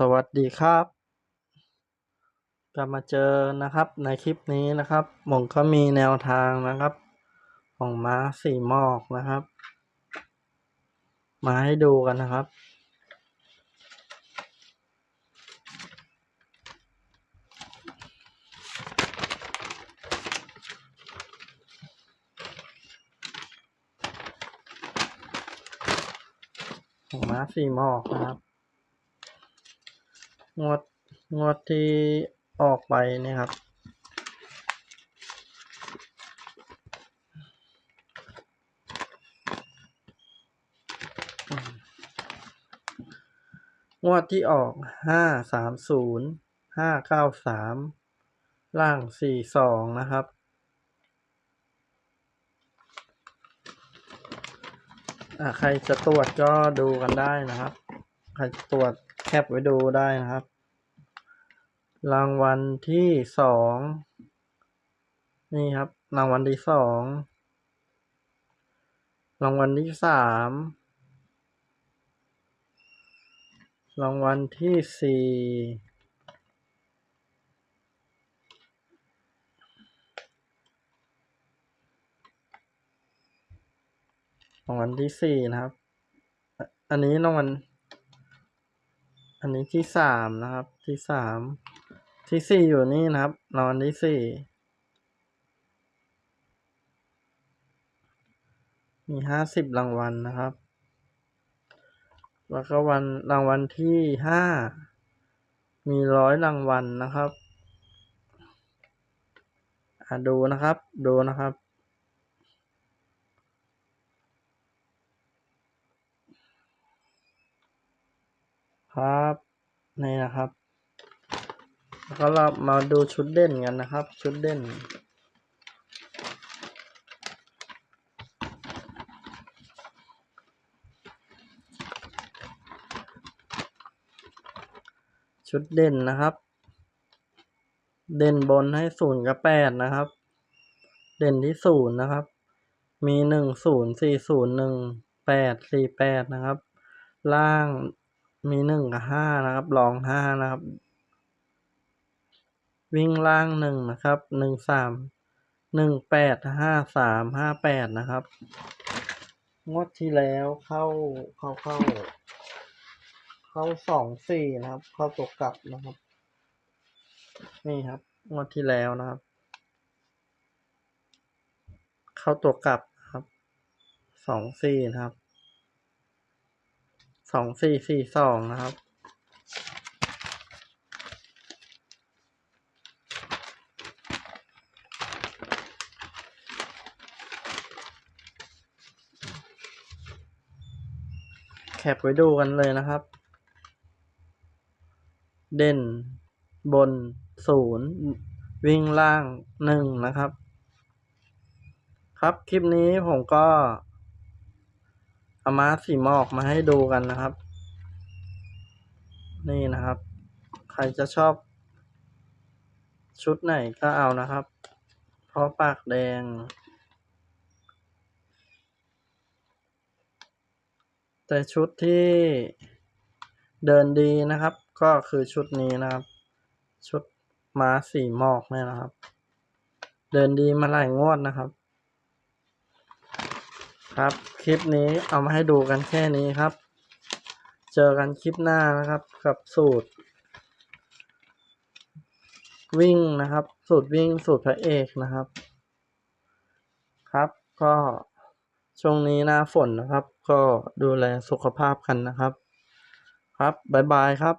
สวัสดีครับกลับมาเจอนะครับในคลิปนี้นะครับผมก็มีแนวทางนะครับ ของม้าสี่หมอกนะครับ มาให้ดูกันนะครับ ของม้าสี่หมอกนะครับ งวดงวดที่ออกไปเนี่ยครับ งวดที่ออกห้าสามศูนย์ห้าเก้าสามล่างสี่สองนะครับอ่าใครจะตรวจก็ดูกันได้นะครับ ใครจะตรวจ ปไว้ดูได้นะครับ รางวัลที่สองนี่ครับ รางวัลที่สองรางวัลที่สามรางวัลที่สี่รางวัลที่สี่นะครับ อันนี้รางวัล อันนี้ที่สามนะครับ ที่สาม ที่สี่อยู่นี่นะครับรางวัลที่สี่ มีห้าสิบรางวัลนะครับ แล้วก็วันรางวัลที่ห้า มีร้อยรางวัลนะครับ อะดูนะครับ ดูนะครับ ครับนี่นะครับแล้วก็เรามาดูชุดเด่นกันนะครับ ชุดเด่น ชุดเด่นนะครับ เด่นบนให้ศูนย์กับแปดนะครับ เด่นที่ศูนย์นะครับ มีหนึ่งศูนย์สี่ศูนย์หนึ่งแปดสี่แปดนะครับ ล่าง มีหนึ่งกับห้านะครับรองห้านะครับ วิ่งล่างหนึ่งนะครับหนึ่งสามหนึ่งแปดห้าสามห้าแปดนะครับ งวดที่แล้วเข้าเข้าเข้า เข้าสองสี่นะครับ เข้าตัวกลับนะครับ นี่ครับ งวดที่แล้วนะครับ เข้าตัวกลับครับสองสี่นะครับ สองสี่สี่สองนะครับ แคปไว้ดูกันเลยนะครับ เด่นบนศูนย์วิ่งล่างหนึ่งนะครับ ครับคลิปนี้ผมก็ อามาสีหมอกมาให้ดูกันนะครับ นี่นะครับ ใครจะชอบ ชุดไหนก็เอานะครับ เพราะปากแดง แต่ชุดที่เดินดีนะครับ ก็คือชุดนี้นะครับ ชุดม้าสีหมอกเนี่ยนะครับ เดินดีมาหลายงวดนะครับ ครับ คลิปนี้เอามาให้ดูกันแค่นี้ครับ เจอกันคลิปหน้านะครับ กับสูตร วิ่งนะครับ สูตรวิ่งสูตรพระเอกนะครับ ครับก็ช่วงนี้หน้าฝนนะครับ ก็ดูแลสุขภาพกันนะครับ ครับบ๊ายบายครับ